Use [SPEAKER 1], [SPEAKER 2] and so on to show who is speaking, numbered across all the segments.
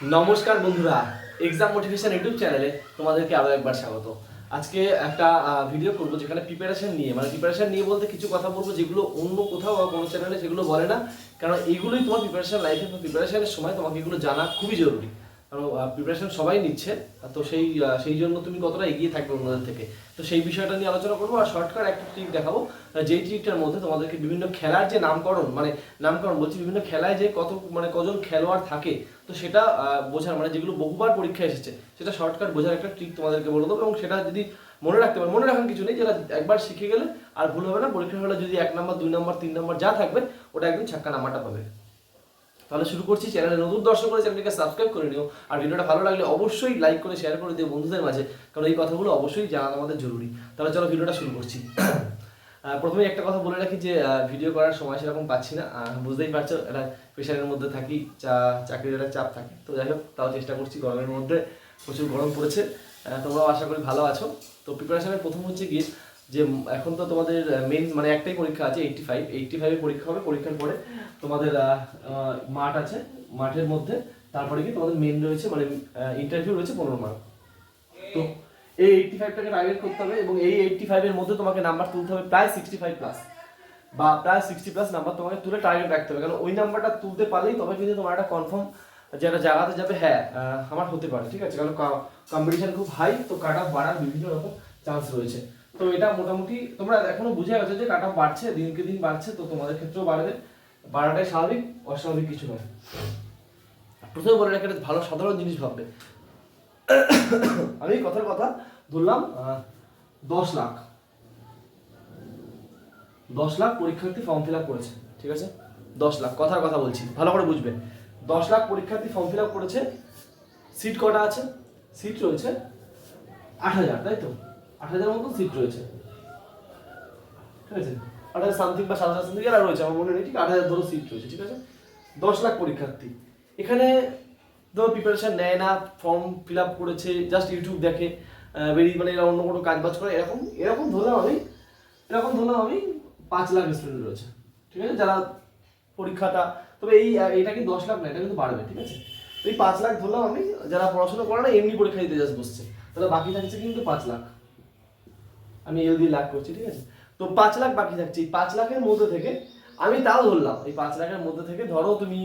[SPEAKER 1] নমস্কার বন্ধুরা exam motivation YouTube চ্যানেলে তোমাদেরকে আরও একবার স্বাগত। আজকে একটা ভিডিও করব যেখানে প্রিপারেশন নিয়ে মানে প্রিপারেশন নিয়ে বলতে কিছু কথা বলব যেগুলো অন্য কোথাও বা কোনো চ্যানেলে সেগুলো বলে না, কারণ এইগুলোই তোমার প্রিপারেশন লাইফে প্রিপারেশনের সময় তোমাকে এগুলো জানা খুবই জরুরি। কারণ প্রিপারেশন সবাই নিচ্ছে। তো সেই সেই জন্য তুমি কতটা এগিয়ে থাকবে অন্যদের থেকে। তো সেই বিষয়টা নিয়ে আলোচনা করব আর শর্টকাট একটা ট্রিক দেখাবো। যেই ট্রিকটার মধ্যে তোমাদেরকে বিভিন্ন খেলার যে নামকরণ মানে নামকরণ বলছি, বিভিন্ন খেলায় যে কত মানে কজন খেলোয়াড় থাকে, তো সেটা বোঝার মানে যেগুলো বহুবার পরীক্ষায় এসেছে, সেটা শর্টকাট বোঝার একটা ট্রিক তোমাদেরকে বলে দেবো। এবং সেটা যদি মনে রাখতে পারো, মনে রাখার কিছু নেই, যেটা একবার শিখে গেলে আর ভুল হবে না। পরীক্ষা হলে যদি এক নাম্বার, দুই নাম্বার, তিন নাম্বার যা থাকবে, ওটা একদম ছাক্কা নাম্বারটা পাবে। তাহলে শুরু করছি চ্যানেলে নতুন দর্শক করে চ্যানেলটিকে সাবস্ক্রাইব করে নিও। আর ভিডিওটা ভালো লাগলে অবশ্যই লাইক করে শেয়ার করে দিও বন্ধুদের মাঝে। কারণ এই কথাগুলো অবশ্যই জানা আমাদের জরুরি। তাহলে চলো ভিডিওটা শুরু করছি। প্রথমে একটা কথা বলে রাখি যে ভিডিও করার সময় সেরকম পাচ্ছি না। বুঝতেই পারছ এটা প্রেশারের মধ্যে থাকি, চা, চাকরির একটা চাপ থাকে। তো যাই হোক, তাও চেষ্টা করছি গরমের মধ্যে প্রচুর গরম পড়েছে। তোমরাও আশা করি ভালো আছো। তো প্রিপারেশনের প্রথম হচ্ছে গিয়ে যে এখন তো তোমাদের মেন মানে একটাই পরীক্ষা আছে এইটটি ফাইভ এইটটি ফাইভে পরীক্ষা হবে, পরীক্ষার পরে তোমাদের মাঠ আছে, মাঠের মধ্যে, তারপরে কি তোমাদের মেন রয়েছে মানে ইন্টারভিউ রয়েছে পনেরো মার্ক তো এই এইটটি ফাইভটাকে টার্গেট করতে হবে এবং এই এইটটি ফাইভের মধ্যে তোমাকে নাম্বার তুলতে হবে প্রায় সিক্সটি ফাইভ প্লাস বা প্রায় সিক্সটি প্লাস নাম্বার তোমাকে তুলে টার্গেট রাখতে হবে, কারণ ওই নাম্বারটা তুলতে পারলেই তবে কিন্তু তোমার একটা কনফার্ম যে একটা জায়গাতে যাবে হ্যাঁ আমার হতে পারে, ঠিক আছে? কারণ কম্পিটিশন খুব হাই তো কাট অফ বাড়ার বিভিন্ন রকম চান্স রয়েছে। তো এটা মোটামুটি তোমরা এখনও বুঝে গেছো যে কাট বাড়ছে, দিনকে দিন বাড়ছে, তো তোমাদের ক্ষেত্রেও বাড়বে। বাড়াটাই স্বাভাবিক, অস্বাভাবিক কিছু নয়। প্রথমে বলে একটা ভালো সাধারণ জিনিস ভাববে। আমি কথার কথা ধরলাম দশ লাখ। দশ লাখ পরীক্ষার্থী ফর্ম ফিল আপ করেছে, ঠিক আছে? দশ লাখ, কথার কথা বলছি, ভালো করে বুঝবে। দশ লাখ পরীক্ষার্থী ফর্ম ফিল আপ করেছে সিট কটা আছে? সিট রয়েছে আট হাজার, তাই তো? আট হাজার মতো সিট রয়েছে। ঠিক আছে? আট হাজার সামথিং বা সাত হাজার সামথিং এরা রয়েছে, আমার মনে নেই, ঠিক আট হাজার ধরো সিট রয়েছে, ঠিক আছে? দশ লাখ পরীক্ষার্থী। এখানে ধরো প্রিপারেশন নেয় না ফর্ম ফিল আপ করেছে জাস্ট ইউটিউব দেখে বেরিয়ে মানে এরা অন্য কোনো কাজ বাজ করে, এরকম এরকম ধরলাম আমি, এরকম ধরলাম আমি পাঁচ লাখ স্টুডেন্ট রয়েছে। ঠিক আছে? যারা পরীক্ষাটা, তবে এই, এটা কিন্তু দশ লাখ না, এটা কিন্তু বাড়বে, ঠিক আছে? এই পাঁচ লাখ ধরলাম আমি, যারা পড়াশোনা করে না, এমনি পরীক্ষা দিতে জাস্ট বসছে। তাহলে বাকি থাকছে কিন্তু পাঁচ লাখ। আমি দিয়ে লাখ করছি ঠিক আছে? তো পাঁচ লাখ বাকি থাকছে। এই পাঁচ লাখের মধ্যে থেকে আমি তাও ধরলাম। এই পাঁচ লাখের মধ্যে থেকে ধরো তুমি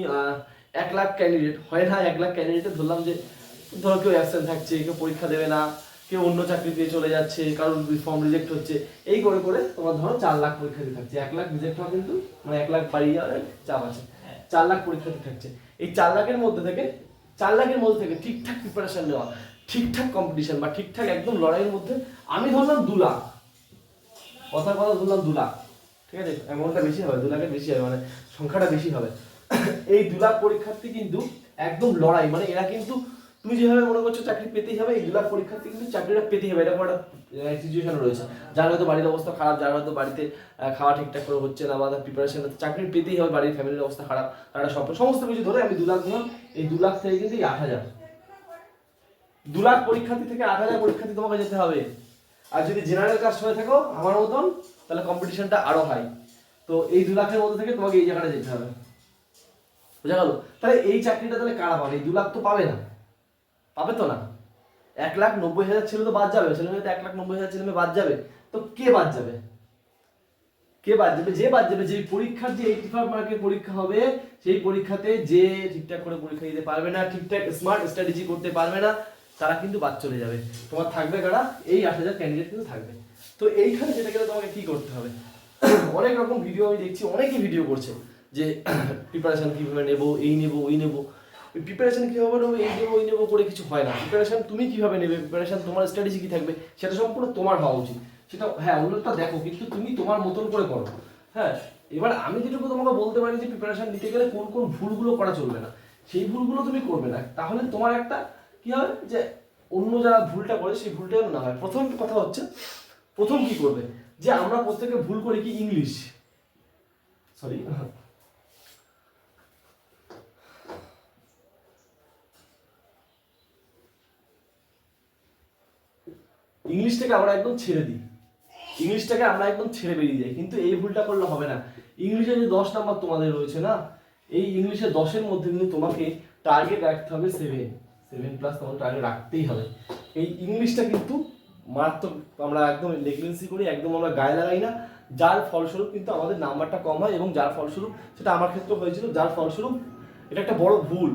[SPEAKER 1] এক লাখ ক্যান্ডিডেট হয় না এক লাখ ক্যান্ডিডেটে ধরলাম যে ধরো কেউ অ্যাবসেন্ট থাকছে কেউ পরীক্ষা দেবে না কেউ অন্য চাকরি পেয়ে চলে যাচ্ছে কারোর ফর্ম রিজেক্ট হচ্ছে। এই করে করে তোমার ধরো চার লাখ পরীক্ষার্থী থাকছে। এক লাখ রিজেক্ট হওয়া কিন্তু মানে এক লাখ বাড়িয়ে যাওয়ার চাপ আছে। চার লাখ পরীক্ষার্থী থাকছে। এই চার লাখের মধ্যে থেকে চার লাখের মধ্যে থেকে ঠিকঠাক প্রিপারেশন নেওয়া ঠিকঠাক কম্পিটিশন বা ঠিকঠাক একদম লড়াইয়ের মধ্যে আমি ধরলাম দু লাখ। কথার কথা ধরলাম দু লাখ। ঠিক আছে? অ্যামাউন্টটা বেশি হবে, দু লাখের বেশি হবে মানে সংখ্যাটা বেশি হবে। এই দু লাখ পরীক্ষার্থী কিন্তু একদম লড়াই মানে এরা কিন্তু তুমি যেভাবে মনে করছ চাকরি পেতেই হবে, এই দু লাখ পরীক্ষার্থী কিন্তু চাকরিটা পেতেই হবে, এরকম একটা সিচুয়েশন রয়েছে। যার হয়তো বাড়ির অবস্থা খারাপ, যার হয়তো বাড়িতে খাওয়া ঠিকঠাক করে হচ্ছে না, বা প্রিপারেশন চাকরি পেতেই হবে, বাড়ির ফ্যামিলির অবস্থা খারাপ, তারা সব সমস্ত কিছু ধরে আমি দু লাখ ধরলাম এই দু লাখ থেকে কিন্তু এই আট হাজার। দু লাখ পরীক্ষার্থী থেকে আট হাজার পরীক্ষার্থী তোমাকে যেতে হবে। আর যদি জেনারেল কাস্ট হয়ে থাকো, আমার মতন, তাহলে কম্পিটিশনটা আরও হাই তো এই দু লাখের মধ্যে থেকে তোমাকে এই জায়গাটা যেতে হবে। বোঝা গেল? তাহলে এই চাকরিটা তাহলে কারা পাবে? এই দু লাখ তো পাবে না। পাবে তো না। এক লাখ নব্বই হাজার ছেলে তো বাদ যাবে। ছেলে মেয়ে তো এক লাখ নব্বই হাজার ছেলে মেয়ে বাদ যাবে। তো কে বাদ যাবে? কে বাদ যাবে? যে বাদ যাবে যে পরীক্ষার যে এইটি ফাইভ মার্কের পরীক্ষা হবে, সেই পরীক্ষাতে যে ঠিকঠাক করে পরীক্ষা দিতে পারবে না, ঠিকঠাক স্মার্ট স্ট্র্যাটেজি করতে পারবে না তারা কিন্তু বাদ চলে যাবে। তোমার থাকবে কারা? এই আট হাজার ক্যান্ডিডেট কিন্তু থাকবে। তো এইখানে যেটা গেলে তোমাকে কি করতে হবে? অনেক রকম ভিডিও আমি দেখছি, অনেকেই ভিডিও করছে যে প্রিপারেশন কীভাবে নেব, এই নেব, ওই নেব। প্রিপারেশন কীভাবে নেব, এই নেব, ওই নেব করে কিছু হয় না। প্রিপারেশন তুমি কীভাবে নেবে? প্রিপারেশন তোমার স্ট্র্যাটেজি কী থাকবে? সেটা সম্পূর্ণ তোমার হওয়া উচিত। সেটা হ্যাঁ অন্যটা দেখো, কিন্তু তুমি তোমার মতন করে করো। হ্যাঁ এবার আমি যেটুকু তোমাকে বলতে পারি যে প্রিপারেশন নিতে গেলে কোন কোন ভুলগুলো করা চলবে না। সেই ভুলগুলো তুমি করবে না। তাহলে তোমার একটা কি হবে যে অন্য যারা ভুলটা করে সেই ভুলটা না হয়। প্রথম কথা হচ্ছে, প্রথম কি করবে? যে আমরা প্রত্যেকে ভুল করি কি ইংলিশ? সরি ইংলিশটাকে আমরা একদম ছেড়ে দিই। ইংলিশটাকে আমরা একদম ছেড়ে বেরিয়ে যাই। কিন্তু এই ভুলটা করলে হবে না। ইংলিশে যে দশ নাম্বার তোমাদের রয়েছে না, এই ইংলিশে দশের মধ্যে কিন্তু তোমাকে টার্গেট রাখতে হবে সেভেন সেভেন প্লাস তোমার টার্গেট রাখতেই হবে। এই ইংলিশটা কিন্তু মারাত্মক আমরা একদম নেগলেন্সি করি, একদম আমরা গায়ে লাগাই না। যার ফলস্বরূপ কিন্তু আমাদের নাম্বারটা কম হয় এবং যার ফলস্বরূপ সেটা আমার ক্ষেত্রে হয়েছিল, যার ফলস্বরূপ এটা একটা বড় ভুল।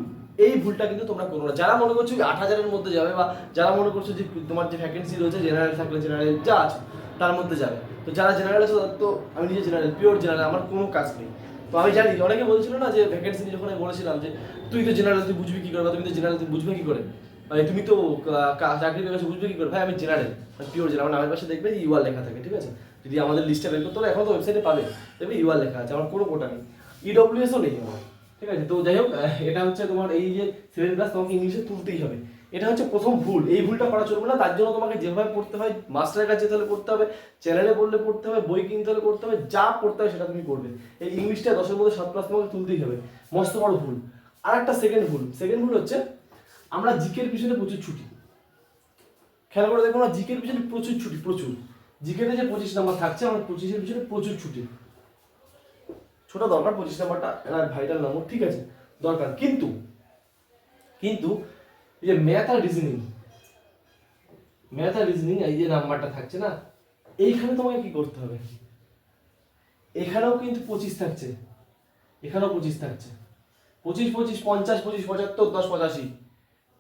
[SPEAKER 1] এই ভুলটা কিন্তু তোমরা করো না। যারা মনে করছ আট হাজারের মধ্যে যাবে বা যারা মনে করছ যে তোমার যে ভ্যাকেন্সি রয়েছে জেনারেল থাকলে জেনারেল যা আছে, তার মধ্যে যাবে। তো যারা জেনারেল আছে তো আমি নিজে জেনারেল পিওর জেনারেল আমার কোনো কাজ নেই। তো আমি জানি অনেকে বলছিল না যে ভ্যাকেন্সি যখন বলেছিলাম যে, তুই তো জেনারেল তুই বুঝবি কি করে বা তুমি তো জেনারেল তুই বুঝবে কি করে? মানে তুমি তো চাকরি পেয়ে বুঝবে কি করে? ভাই, আমি জেনারেল পিওর জেনারেল নামের পাশে দেখবে ইউআর লেখা থাকে, ঠিক আছে? যদি আমাদের লিস্টে বের করতে এখন তো ওয়েবসাইটে পাবে, দেখবে ইউআর লেখা আছে, আমার কোনো কোটা নেই। ইডব্লিউএসও নেই আমার, ঠিক আছে? তো যাই হোক এটা হচ্ছে তোমার এই যে সেভেন ক্লাস তোমাকে ইংলিশে তুলতেই হবে। এটা হচ্ছে প্রথম ভুল। এই ভুলটা করা চলবে না, তার জন্য তোমাকে যেভাবে পড়তে হয় মাস্টারের কাছে তাহলে হলে পড়তে হবে, চ্যানেলে পড়লে পড়তে হবে, বই কিনতে হলে পড়তে হবে, যা পড়তে হবে সেটা তুমি করবে। এই ইংলিশটা দশের মধ্যে সাত ক্লাস তোমাকে তুলতেই হবে। মস্ত বড় ভুল। আর একটা সেকেন্ড ভুল। সেকেন্ড ভুল হচ্ছে, আমরা জিকের পিছনে প্রচুর ছুটি। খেয়াল করে দেখো না, জিকের পিছনে প্রচুর ছুটি, প্রচুর। জিকেতে যে পঁচিশ নাম্বার থাকছে আমার পঁচিশের পিছনে প্রচুর ছুটি। ছোট দরকার, পঁচিশ নাম্বারটা ভাইটাল নম্বর ঠিক আছে, দরকার। কিন্তু কিন্তু এই যে ম্যাথ রিজনিং ম্যাথ রিজনিং এই যে নাম্বারটা থাকছে না? এইখানে তোমাকে কি করতে হবে? এখানেও কিন্তু পঁচিশ থাকছে। এখানেও পঁচিশ থাকছে। পঁচিশ পঁচিশ, পঞ্চাশ, পঁচিশ, পঁচাত্তর, দশ, পঁচাশি।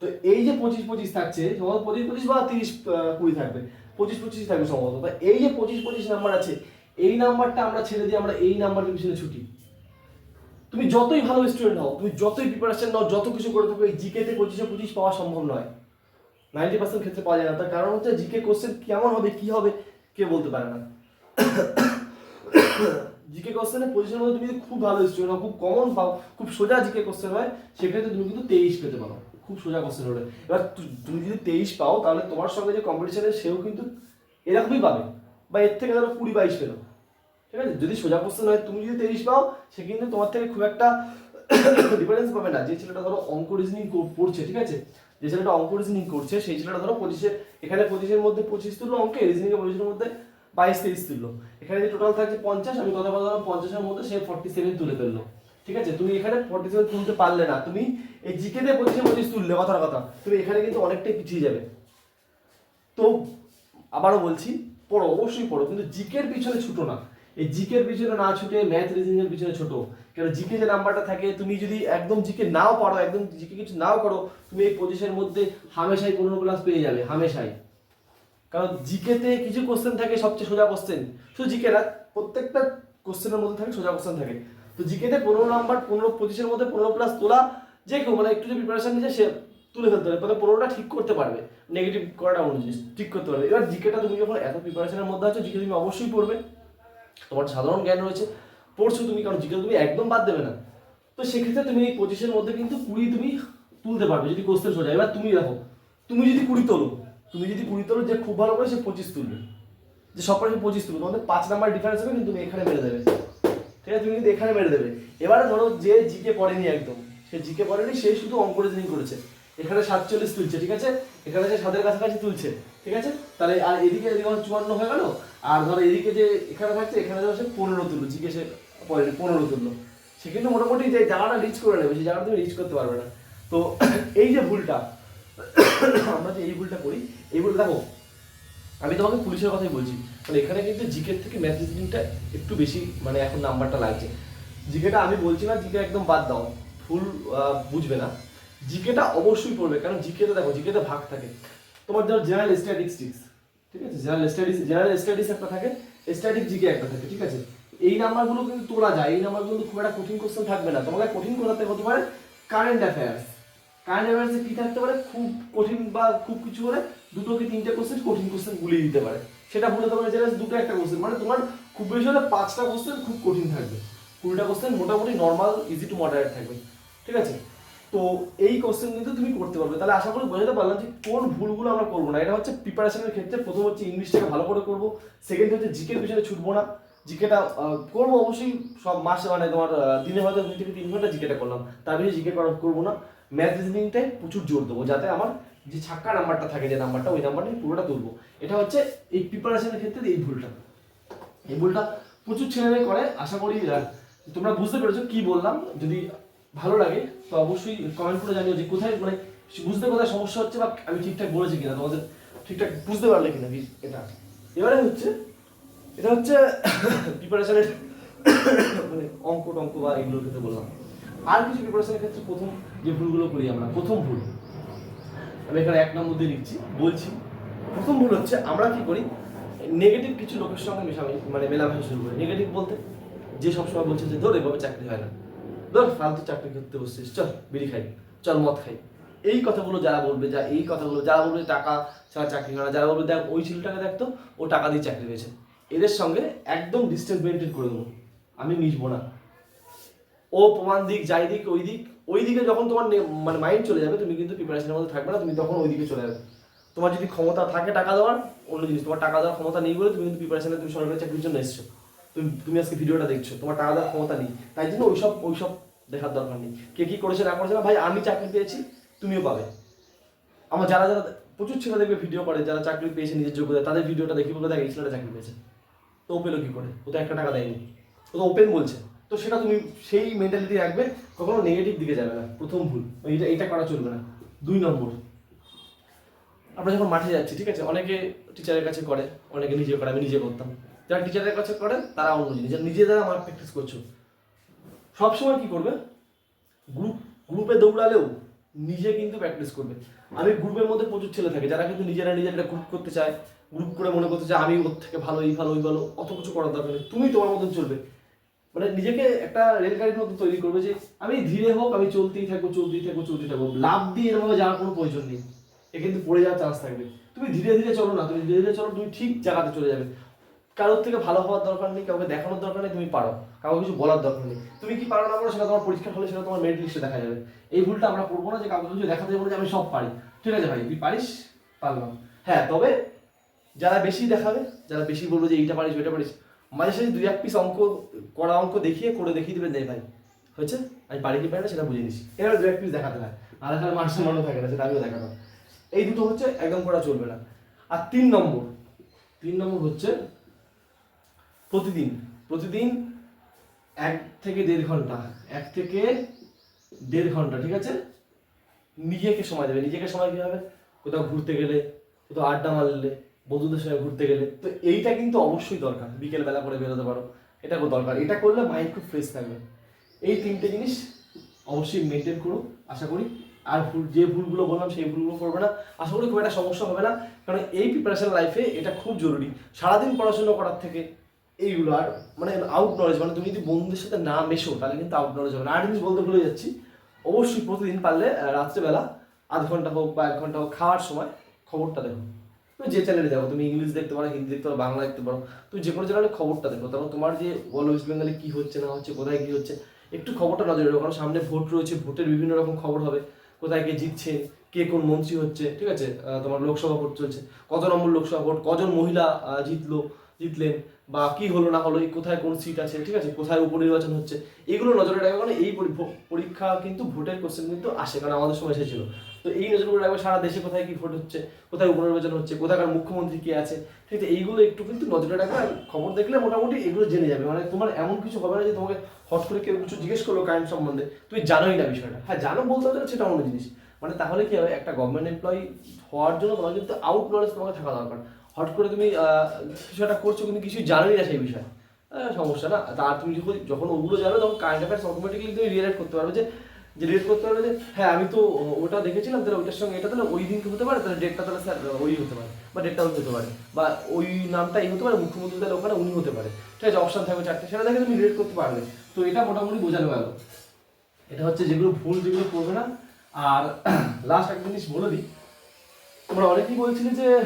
[SPEAKER 1] তো এই যে পঁচিশ পঁচিশ থাকছে সম্ভবত পঁচিশ পঁচিশ বা তিরিশ কুড়ি থাকবে। পঁচিশ পঁচিশ থাকবে সম্ভবত। এই যে পঁচিশ পঁচিশ নাম্বার আছে, এই নাম্বারটা আমরা ছেড়ে দিয়ে আমরা এই নাম্বারের পিছনে ছুটি। তুমি যতই ভালো স্টুডেন্ট হও, তুমি যতই প্রিপারেশন নাও, যত কিছু করে থাকো, এই জিকেতে পঁচিশে পঁচিশ পাওয়া সম্ভব নয়। নাইনটি পার্সেন্ট ক্ষেত্রে পাওয়া যায় না। তার কারণ হচ্ছে জিকে কোশ্চেন কেমন হবে, কি হবে, কে বলতে পারে না। জিকে কোশ্চেনে পজিশনের মধ্যে তুমি যদি খুব ভালো স্টুডেন্ট হও, খুব কমন পাও, খুব সোজা জিকে কোশ্চেন হয়, সেক্ষেত্রে তুমি কিন্তু তেইশ পেতে পারো। খুব সোজা কোশ্চেন হলে। এবার তুমি যদি তেইশ পাও, তাহলে তোমার সঙ্গে যে কম্পিটিশনে সেও কিন্তু এরকমই পাবে। বা এর থেকে ধরো কুড়ি বাইশ পেল। ঠিক আছে? যদি সোজা কোশ্চেন হয় তুমি যদি তেইশ পাও, সে কিন্তু তোমার থেকে খুব একটা ডিফারেন্স পাবে না। যে ছেলেটা ধরো অঙ্ক রিজনিং পড়ছে ঠিক আছে? যে ছেলেটা অঙ্ক রিজনিং করছে, সেই ছেলেটা ধরো পঁচিশে এখানে পঁচিশের মধ্যে পঁচিশ তুললো অঙ্কে রিজনিং এর পঁচিশের মধ্যে বাইশ, তেইশ তুললো। এখানে যে টোটাল থাকছে পঞ্চাশ, আমি কথা বলা ধরো পঞ্চাশের মধ্যে সে ফর্টি সেভেন তুলে ফেলল। ঠিক আছে? তুমি এখানে ফর্টি সেভেন তুলতে পারলে না। তুমি এই জিকেতে পঁচিশে পঁচিশ তুললে, কথার কথা। তুমি এখানে কিন্তু অনেকটাই পিছিয়ে যাবে। তো, আবারও বলছি, পড়ো, অবশ্যই পড়ো, কিন্তু জিকের পিছনে ছুটো না। এই জিকের পিছনে না ছুটে ম্যাথ রিজনিং এর পিছনে ছোটো। কেন জিকে যে নাম্বারটা থাকে, তুমি যদি একদম জিকে নাও পারো, একদম জিকে কিছু নাও করো, তুমি এই পজিশনের মধ্যে হামেশাই পনেরো ক্লাস পেয়ে যাবে, হামেশাই। কারণ জিকেতে কিছু কোশ্চেন থাকে, সবচেয়ে সোজা কোশ্চেন শুধু জিকে না, প্রত্যেকটা কোশ্চেনের মধ্যে থাকে, সোজা কোশ্চেন থাকে। তো জিকেতে পনেরো নাম্বার, পনেরো, পঁচিশের মধ্যে পনেরো প্লাস তোলা, যে কেউ মানে একটু যে প্রিপারেশন নিচ্ছে, সে তুলে ফেলতে পারবে। মানে পনেরোটা ঠিক করতে পারবে নেগেটিভ করাটা অনুযায়ী, ঠিক করতে পারবে। এবার জিকেটা তুমি যখন এত প্রিপারেশনের মধ্যে আছো জিকে তুমি অবশ্যই পড়বে। তোমার সাধারণ জ্ঞান রয়েছে, পড়ছো তুমি, কারণ জিকে তুমি একদম বাদ দেবে না। তো সেক্ষেত্রে তুমি এই পঁচিশের মধ্যে কিন্তু কুড়ি তুমি তুলতে পারবে, যদি কোশ্চেন সোজা। এবার তুমি দেখো, তুমি যদি কুড়ি তোলো, তুমি যদি কুড়ি তোলো যে খুব ভালো করে সে পঁচিশ তুলবে। যে সব সে পঁচিশ তুলবে, তোমাদের পাঁচ নাম্বার ডিফারেন্স হবে, কিন্তু তুমি এখানে মেরে দেবে। ঠিক আছে? তুমি কিন্তু এখানে মেরে দেবে। এবারে ধরো যে জিকে পড়েনি একদম, সে জিকে পড়েনি, সে শুধু অঙ্ক রিজনিং করেছে। এখানে সাতচল্লিশ তুলছে, ঠিক আছে? এখানে সে সাতের কাছাকাছি তুলছে। ঠিক আছে? তাহলে আর এদিকে এদিকে আমার চুয়ান্ন হয়ে গেল, আর ধরো এদিকে যে এখানে থাকছে, এখানে ধরো সে পনেরো তুললো জিকে সে পনেরো তুললো। সে কিন্তু মোটামুটি যে জায়গাটা রিচ করে নেবে সেই জায়গাটা তুমি রিচ করতে পারবে না। তো এই যে ভুলটা, আমরা যে এই ভুলটা করি, এই ভুলটা দেখো, আমি তোমাকে পুলিশের কথাই বলছি। মানে এখানে কিন্তু জিকের থেকে ম্যাথ রিজনিংটা একটু বেশি মানে এখন নাম্বারটা লাগছে। জিকেটা আমি বলছি না, জিকে একদম বাদ দাও ফুল বুঝবে না। জিকেটা অবশ্যই পড়বে, কারণ জিকেতে দেখো জিকেতে ভাগ থাকে। তোমার ধরো জেনারেল স্ট্যাটিস্টিক্স ঠিক আছে? জেনারেল স্টাডিজ জেনারেল স্টাডিজ একটা থাকে স্ট্যাটিক জিকে একটা থাকে, ঠিক আছে? এই নাম্বারগুলো কিন্তু তোলা যায়, এই নাম্বারগুলো খুব একটা কঠিন কোশ্চেন থাকবে না। তোমাকে কঠিন করাতে হতে পারে কারেন্ট অ্যাফেয়ার্স কারেন্ট অ্যাফেয়ার্সে কি থাকতে পারে? খুব কঠিন বা খুব কিছু হলে দুটো কি তিনটে কোশ্চেন কঠিন কোশ্চেন গুলিয়ে দিতে পারে। সেটা ভুলে তোমার জেনারেল দুটো একটা কোশ্চেন মানে তোমার খুব বেশি হলে পাঁচটা কোশ্চেন খুব কঠিন থাকবে। কুড়িটা কোশ্চেন মোটামুটি নর্মাল ইজি টু মডারেট থাকবে, ঠিক আছে? তো এই কোশ্চেন কিন্তু তুমি করতে পারবে। তাহলে আশা করি বোঝাতে পারলাম যে কোন ভুলগুলো আমরা করব না। এটা হচ্ছে প্রিপারেশনের ক্ষেত্রে প্রথম হচ্ছে ইংলিশটাকে ভালো করে করব। সেকেন্ড হচ্ছে জিকের পিছনে ছুটবো না। জিকেটা করব অবশ্যই সব মাসে মানে তোমার দিনে হয়তো দুই থেকে তিন ঘণ্টা জিকেটা করলাম। তার বেশি জিকে করা করব না। ম্যাথ রিজনিংটাই প্রচুর জোর দেবো, যাতে আমার যে ছাক্কা নাম্বারটা থাকে, যে নাম্বারটা ওই নাম্বারটা পুরোটা তুলবো। এটা হচ্ছে এই প্রিপারেশনের ক্ষেত্রে এই ভুলটা। এই ভুলটা প্রচুর ছেলেমেয়ে করে। আশা করি তোমরা বুঝতে পেরেছ কি বললাম। যদি ভালো লাগে, তো অবশ্যই কমেন্ট করে জানিও যে কোথায় মানে বুঝতে কোথায় সমস্যা হচ্ছে বা আমি ঠিকঠাক বলেছি কিনা, তোমাদের ঠিকঠাক বুঝতে পারলে কিনা এটা। এবারে হচ্ছে, এটা হচ্ছে প্রিপারেশনের মানে অঙ্ক টঙ্ক বা এগুলোর ক্ষেত্রে বললাম। আর কিছু প্রিপারেশনের ক্ষেত্রে প্রথম যে ভুলগুলো করি আমরা, প্রথম ভুল। আমি এখানে এক নম্বর দিয়ে লিখছি, বলছি, প্রথম ভুল হচ্ছে আমরা কি করি নেগেটিভ কিছু লোকের সঙ্গে মেশামেশি মানে মেলামেশা শুরু করি। নেগেটিভ বলতে যে সবসময় বলছে যে ধর এভাবে চাকরি হয় না। ধর, ফালতু চাকরি করতে বসছিস, চল, বিড়ি খাই, চল, মদ খাই। এই কথাগুলো যারা বলবে, যা, এই কথাগুলো, যারা বলবে টাকা ছাড়া চাকরি না, যারা বলবে, দেখ, ওই ছেলেটাকে দেখতো ও টাকা দিয়ে চাকরি পেয়েছে। এদের সঙ্গে একদম ডিস্টেন্স মেনটেন করে দেবো। আমি মিশবো না। ও প্রমাণ দিক, যাই দিক, ওই দিক, ওই দিকে যখন তোমার মানে মাইন্ড চলে যাবে, তুমি কিন্তু প্রিপারেশনের মধ্যে থাকবে না, তুমি তখন ওই দিকে চলে যাবে। তোমার যদি ক্ষমতা থাকে টাকা দেওয়ার, অন্য জিনিস, তোমার টাকা দেওয়ার ক্ষমতা নেই বলে তুমি কিন্তু প্রিপারেশনে তুমি সরকারি চাকরির জন্য এসছো। তুমি তুমি আজকে ভিডিওটা দেখছ, তোমার টাকা দেওয়ার ক্ষমতা নেই। তাই জন্য ওইসব ওইসব দেখার দরকার নেই। কে কি করেছে, না করেছে না ভাই, আমি চাকরি পেয়েছি, তুমিও পাবে। আমার যারা যারা প্রচুর ছেলে দেখবে ভিডিও করে, যারা চাকরি পেয়েছে, নিজের যোগ্যতা, তাদের ভিডিওটা দেখি বলে দেখ, এই ছেলেটা চাকরি পেয়েছে। তো ও পেল কি করে? ও তো একটা টাকা দেয়নি। ও তো ওপেন বলছে। তো সেটা তুমি, সেই মেন্টালিটি রাখবে, কখনো নেগেটিভ দিকে যাবে না। প্রথম ভুল। এইটা এইটা করা চলবে না। দুই নম্বর। আমরা যখন মাঠে যাচ্ছি, ঠিক আছে? অনেকে টিচারের কাছে করে, অনেকে নিজে করে, আমি নিজে করতাম। যারা টিচারের কাছে করে তারা অন্য জিনিস। নিজে দ্বারা মাঠ প্র্যাকটিস করছ, সবসময় কি করবে? গ্রুপ গ্রুপে দৌড়ালেও নিজে কিন্তু প্র্যাকটিস করবে। আমি গ্রুপের মধ্যে প্রচুর ছেলে থাকে, যারা কিন্তু নিজেরা নিজেরা গ্রুপ করতে চায় গ্রুপ করে মনে করতে চায়, আমি ওর থেকে ভালো, এই ভালো, ওই ভালো, অত কিছু করার দরকার নেই। তুমি তোমার মতন চলবে। মানে নিজেকে একটা রেলগাড়ির মতো তৈরি করবে যে, আমি ধীরে হোক, আমি চলতেই থাকব চলতেই থাকব চলতেই থাকব। লাভ দিয়ে এরভাবে যাওয়ার কোনো প্রয়োজন নেই। এ কিন্তু পড়ে যাওয়ার চান্স থাকবে। তুমি ধীরে ধীরে চলো না, তুমি ধীরে ধীরে চলো, তুমি ঠিক জায়গাতে চলে যাবে। কারোর থেকে ভালো হওয়ার দরকার নেই, কাউকে দেখানোর দরকার নেই, তুমি পারো। কাউকে কিছু বলার দরকার নেই। তুমি কি পারো না পারো সেটা তোমার পরীক্ষা হলে সেটা তোমার মেরিট লিস্টে দেখা যাবে। এই ভুলটা আমরা করব না যে কাউকে কিছু দেখাতে যাব যে আমি সব পারি। ঠিক আছে ভাই, তুই পারিস? পারলাম। হ্যাঁ তবে যারা বেশি দেখাবে, যারা বেশি বলবে যে এইটা পারিস, ওইটা পারিস, মাঝে সাঝে দুই এক পিস অঙ্ক করা অঙ্ক দেখিয়ে করে দেখিয়ে দেবে দেয় ভাই, হয়েছে? আমি পারি কি পারি না সেটা বুঝে নিস। এবার দু এক পিস দেখাতে হয়। আর এখানে মানুষ সম্মানও থাকে না, সেটা আমিও দেখাতাম এই দুটো হচ্ছে, একদম করা চলবে না। আর তিন নম্বর তিন নম্বর হচ্ছে প্রতিদিন প্রতিদিন এক থেকে দেড় ঘণ্টা, এক থেকে দেড় ঘণ্টা, ঠিক আছে? নিজেকে সময় দেবে, নিজেকে সময় কি হবে কোথাও ঘুরতে গেলে, কোথাও আড্ডা মারলে, বন্ধুদের সঙ্গে ঘুরতে গেলে। তো এইটা কিন্তু অবশ্যই দরকার বিকেল বেলা করে বেরোতে পারো। এটা দরকার, এটা করলে মাইন্ড খুব ফ্রেশ থাকবে। এই তিনটে জিনিস অবশ্যই মেনটেন করো, আশা করি। আর ভুল, যে ভুলগুলো বললাম, সেই ভুলগুলো করবে না। আশা করি খুব একটা সমস্যা হবে না, কারণ এই প্রিপারেশন লাইফে এটা খুব জরুরি। সারাদিন পড়াশোনা করার থেকে এইগুলো আর মানে আউট নলেজ মানে তুমি যদি বন্ধুদের সাথে না মেশো, তাহলে কিন্তু আউট নলেজ হবে না। আর জিনিস বলতে ভুলে যাচ্ছি, অবশ্যই প্রতিদিন পারলে রাত্রেবেলা আধ ঘণ্টা হোক বা এক ঘণ্টা হোক খাওয়ার সময় খবরটা দেখো। তুমি যে চ্যানেলে দেখো, তুমি ইংলিশ দেখতে পারো হিন্দি দেখতে পারো বাংলা দেখতে পারো, তুমি যে কোনো চ্যানেলে খবরটা দেখো। তারপর তোমার যে অল ওয়েস্ট বেঙ্গলে কী হচ্ছে, না হচ্ছে, কোথায় কী হচ্ছে, একটু খবরটা নজরে রাখো। কারণ সামনে ভোট রয়েছে, ভোটের বিভিন্ন রকম খবর হবে। কোথায় কে জিতছে, কে কোন মন্ত্রী হচ্ছে, ঠিক আছে? তোমার লোকসভা ভোট চলছে। কত নম্বর লোকসভা ভোট, কজন মহিলা জিতলো, জিতলেন বা কি হলো না হলো কোথায় কোন সিট আছে, ঠিক আছে, কোথায় উপনির্বাচন হচ্ছে, এগুলো নজরে রাখবে কারণ এই পরি- পরীক্ষা কিন্তু ভোটের কোশ্চেন কিন্তু আসে, কারণ আমাদের সময় এসেছিল। তো এই নজর করে রাখবে সারা দেশে কোথায় কি ভোট হচ্ছে, কোথায় উপনির্বাচন হচ্ছে, কোথাকার মুখ্যমন্ত্রী কে আছে, ঠিক আছে, এইগুলো একটু কিন্তু নজরে রাখবে আর খবর দেখলে মোটামুটি এগুলো জেনে যাবে। মানে তোমার এমন কিছু হবে না যে তোমাকে হট করে কেউ কিছু জিজ্ঞেস করল কারেন্ট সম্বন্ধে, তুমি জানোই না বিষয়টা। হ্যাঁ জানো বলতে হবে সেটা অন্য জিনিস। মানে তাহলে কি হবে, একটা গভর্নমেন্ট এমপ্লয়ি হওয়ার জন্য তোমার কিন্তু আউট নলেজ তোমাকে থাকা দরকার। হট করে তুমি কিছু একটা করছ কিন্তু কিছুই জানোই না সেই বিষয়ে। সমস্যা না। তা তুমি যখন যখন ওগুলো জানো, তখন কারেন্ট অ্যাফেয়ার্স অটোমেটিকলি তুমি রিলেট করতে পারবে যে যে রিলেট করতে পারবে যে হ্যাঁ আমি তো ওটা দেখেছিলাম, তাহলে ওইটার সঙ্গে এটা, তাহলে ওই দিনকে হতে পারে? তাহলে ডেটটা তাহলে স্যার ওই হতে পারে। বা ডেটটা ওই হতে পারে। বা ওই নামটা এই হতে পারে, মুখ্যমন্ত্রী তাহলে ওখানে উনি হতে পারে। ঠিক আছে অপশন থাকবে চারটে। সেটা দেখে তুমি রিলেট করতে পারবে। তো এটা মোটামুটি বোঝানো গেল। এটা হচ্ছে যেগুলো ভুল, যেগুলো করবে না। আর লাস্ট একটা জিনিস বলে দিই। তোমরা অনেকেই বলছিলে যে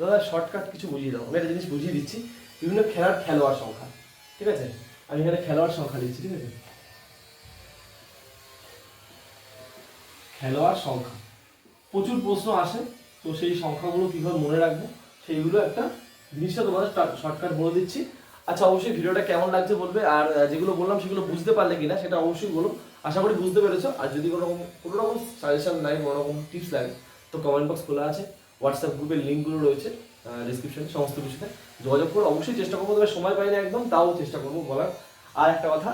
[SPEAKER 1] দাদা শর্টকাট কিছু বুঝিয়ে দাও। আমি একটা জিনিস বুঝিয়ে দিচ্ছি। বিভিন্ন খেলার খেলোয়াড় সংখ্যা, ঠিক আছে? আমি এখানে খেলোয়াড় সংখ্যা দিচ্ছি ঠিক আছে? খেলোয়াড় সংখ্যা। প্রচুর প্রশ্ন আসে, তো সেই সংখ্যাগুলো কীভাবে মনে রাখব? সেইগুলো একটা জিনিসটা তোমাদের শর্টকাট বলে দিচ্ছি। আচ্ছা অবশ্যই ভিডিওটা কেমন লাগছে বলবে? আর যেগুলো বললাম সেগুলো বুঝতে পারলে কিনা, সেটা অবশ্যই বলো। আশা করি বুঝতে পেরেছ। আর যদি কোনো রকম কোনো রকম সাজেশন লাগে কোনো রকম টিপস লাগে, তো কমেন্ট বক্স খোলা আছে। হোয়াটসঅ্যাপ গ্রুপের লিঙ্কগুলো রয়েছে ডিসক্রিপশনে সমস্ত কিছুতে। যোগাযোগ করে অবশ্যই চেষ্টা করব, তবে সময় পাই না একদম, তাও চেষ্টা করব বলার। আর একটা কথা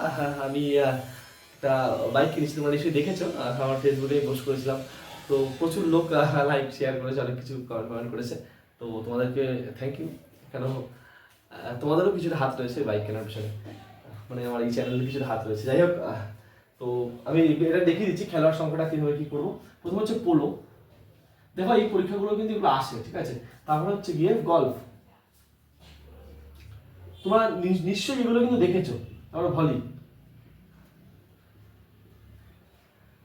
[SPEAKER 1] আমি একটা বাইক কিনেছি, তোমরা নিশ্চয়ই দেখেছ আমার ফেসবুকে পোস্ট করেছিলাম। তো প্রচুর লোক লাইক শেয়ার করেছে, অনেক কিছু কমেন্ট করেছে। তো তোমাদেরকে থ্যাংক ইউ কেন তোমাদেরও কিছুটা হাত রয়েছে বাইক কেনার পিছনে। মানে আমার এই চ্যানেলের কিছুটা হাত রয়েছে। যাই হোক তো আমি এটা দেখিয়ে দিচ্ছি, খেলোয়াড় সংখ্যাটা কীভাবে কী করব। প্রথম হচ্ছে পোলো দেখো, এই পরীক্ষাগুলো কিন্তু এগুলো আসে, ঠিক আছে? তারপরে হচ্ছে গিয়ে গল্ফ। তোমরা নিশ্চয়ই এগুলো কিন্তু দেখেছ, তারপরে ভলি।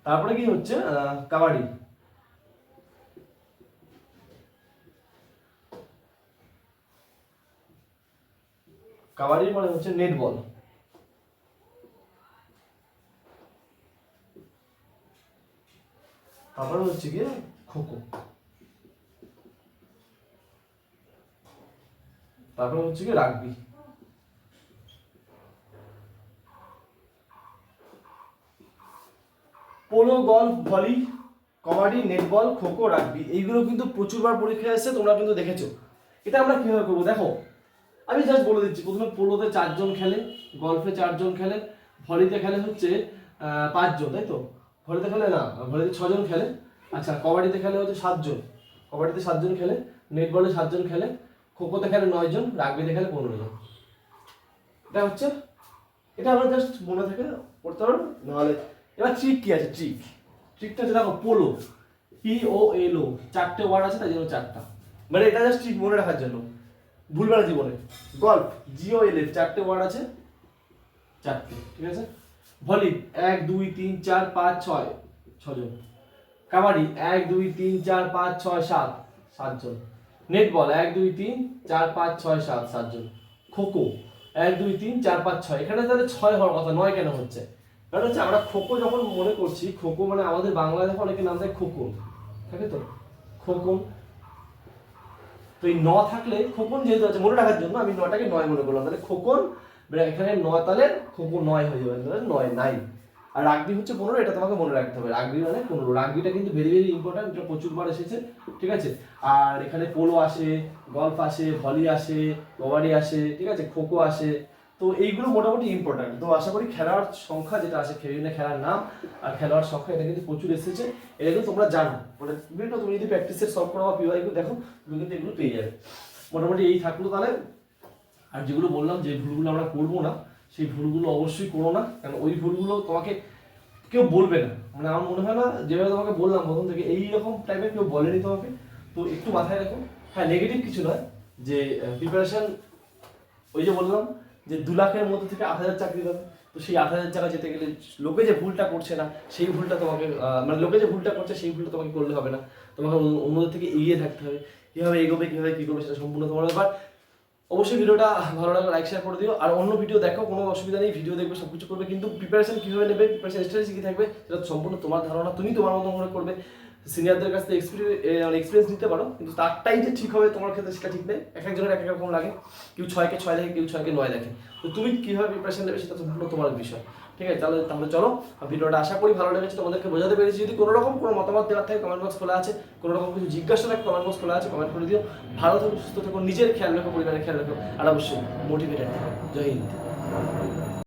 [SPEAKER 1] তারপরে কি হচ্ছে? কাবাডি। কাবাডির পরে হচ্ছে নেট বল তারপরে হচ্ছে গিয়ে খোখো তারপরে হচ্ছে গিয়ে rugby. Polo, golf, volley, kabaddi, netball, kho kho, rugby, এইগুলো কিন্তু প্রচুরবার পরীক্ষায় এসেছে, তোমরা কিন্তু দেখেছ। এটা আমরা কীভাবে করব? দেখো, আমি জাস্ট বলে দিচ্ছি, প্রথমে পোলোতে চারজন খেলে, গলফে চারজন খেলে, ভলিতে খেলে হচ্ছে পাঁচজন, তাই তো? ভলিতে খেলে না, ভলিতে ছজন খেলে। আচ্ছা কবাডিতে খেলে হচ্ছে সাতজন। কবাডিতে সাতজন খেলে, নেটবলে সাতজন খেলে, খোখোতে খেলে নয়জন, রাগবিতে খেলে পনেরো জন এটা হচ্ছে, এটা আমরা জাস্ট মনে থেকে পড়তে পারো, নাহলে এবার ট্রিক কি আছে? ট্রিক ট্রিকটা হচ্ছে দেখো পোলো পি ও এল ও চারটে ওয়ার্ড আছে, তাই জন্য চারটা। মানে এটা জাস্ট ট্রিক মনে রাখার জন্য। ভুলবার জীবনে। গল্প জিও এল এফ চারটে ওয়ার্ড আছে, চারটে, ঠিক আছে? ভলি এক, দুই, তিন, চার, পাঁচ, ছয়, ছজন। কাবাডি, এক, দুই, তিন, চার, পাঁচ, ছয়, সাত, সাতজন। নেটবল, এক, দুই, তিন, চার, পাঁচ, ছয়, সাত, সাতজন। খোখো, এক, দুই, তিন, চার, পাঁচ, ছয়। এখানে তাহলে ছয় হওয়ার কথা, নয় কেন হচ্ছে? কারণ হচ্ছে আমরা খোখো যখন মনে করছি, খোখো মানে আমাদের বাংলায় দেখো অনেকে নাম দেয় খোকন। থাকে তো? খোকন। তো এই ন থাকলে খোকন যেহেতু আছে, মনে রাখার জন্য আমি নটাকে নয় মনে করলাম। তাহলে খোকন এখানে ন তাহলে খোকন নয় হয়ে যাবে নয়, নাই। আর রাগবি হচ্ছে পনেরো, এটা তোমাকে মনে রাখতে হবে। রাগবি মানে পনেরো। রাগবিটা কিন্তু ভেরি ভেরি ইম্পর্টেন্ট এটা প্রচুরবার এসেছে, ঠিক আছে? আর এখানে পোলো আসে, গল্ফ আসে, ভলি আসে, কবাডি আসে, ঠিক আছে? খোখো আসে। তো এইগুলো মোটামুটি ইম্পর্টেন্ট তো আশা করি খেলার সংখ্যা যেটা আছে বিভিন্ন খেলার নাম আর খেলোয়াড় সংখ্যা, এটা কিন্তু প্রচুর এসেছে। এটা কিন্তু তোমরা জানো। মানে বিভিন্ন, তুমি যদি প্র্যাকটিসের সলভ করো বা পিওয়াই দেখো, তুমি কিন্তু এগুলো পেয়ে যাবে। মোটামুটি এই থাকল তাহলে। আর যেগুলো বললাম, যে ভুলগুলো আমরা করব না সেই ভুলগুলো অবশ্যই করো না, কারণ ওই ভুলগুলো তোমাকে কেউ বলবে না। মানে আমার মনে হয় না, যেভাবে তোমাকে বললাম প্রথম থেকে এই রকম টাইপের কেউ বলেনি তোমাকে। তো একটু মাথায় রাখো। হ্যাঁ নেগেটিভ কিছু নয়, যে প্রিপারেশন ওই যে বললাম যে দু লাখের মধ্যে থেকে আট হাজার চাকরি পাবে তো সেই আট হাজার টাকা যেতে গেলে লোকে যে ভুলটা করছে না, সেই ভুলটা তোমাকে মানে লোকে যে ভুলটা করছে, সেই ভুলটা তোমাকে করলে হবে না। তোমাকে অন্যদের থেকে এগিয়ে থাকতে হবে। কীভাবে এগোবে, কীভাবে কী করবে, সেটা সম্পূর্ণ তোমার ব্যাপার। অবশ্যই ভিডিওটা ভালো লাগলে লাইক শেয়ার করে দিও। আর অন্য ভিডিও দেখো, কোনো অসুবিধা নেই ভিডিও দেখবে সব কিছু করবে। কিন্তু প্রিপারেশন কীভাবে নেবে প্রিপারেশন স্ট্র্যাটেজি কী থাকবে, সেটা সম্পূর্ণ তোমার ধারণা, তুমি তোমার মতো করে করবে। সিনিয়রদের কাছ থেকে এক্সপিরিয়েন্স এক্সপিরিয়েন্স নিতে পারো, কিন্তু তারটাই যে ঠিক হবে তোমার ক্ষেত্রে সেটা ঠিক নেই। এক একজনের এক এক রকম লাগে। কেউ ছয়কে ছয় দেখে, কেউ ছয়কে নয় দেখে। তো তুমি কীভাবে প্রিপারেশন নেবে সেটা সম্পূর্ণ তোমার বিষয়। ঠিক আছে? তাহলে তাহলে চলো ভিডিওটা আশা করি ভালো লেগেছে। তোমাদেরকে বোঝাতে পেরেছি। যদি কোনো রকম কোনো মতামত দেওয়ার থাকে কমেন্ট বক্স খোলা আছে। কোনো রকম কিছু জিজ্ঞাসা থাকে কমেন্ট বক্স খোলা আছে কমেন্ট করে দিও। ভালো থাকো, সুস্থ থাকো, নিজের খেয়াল রাখো, পরিবারের খেয়াল রাখো। আর অবশ্যই মোটিভেটেড থাকো। জয় হিন্দ।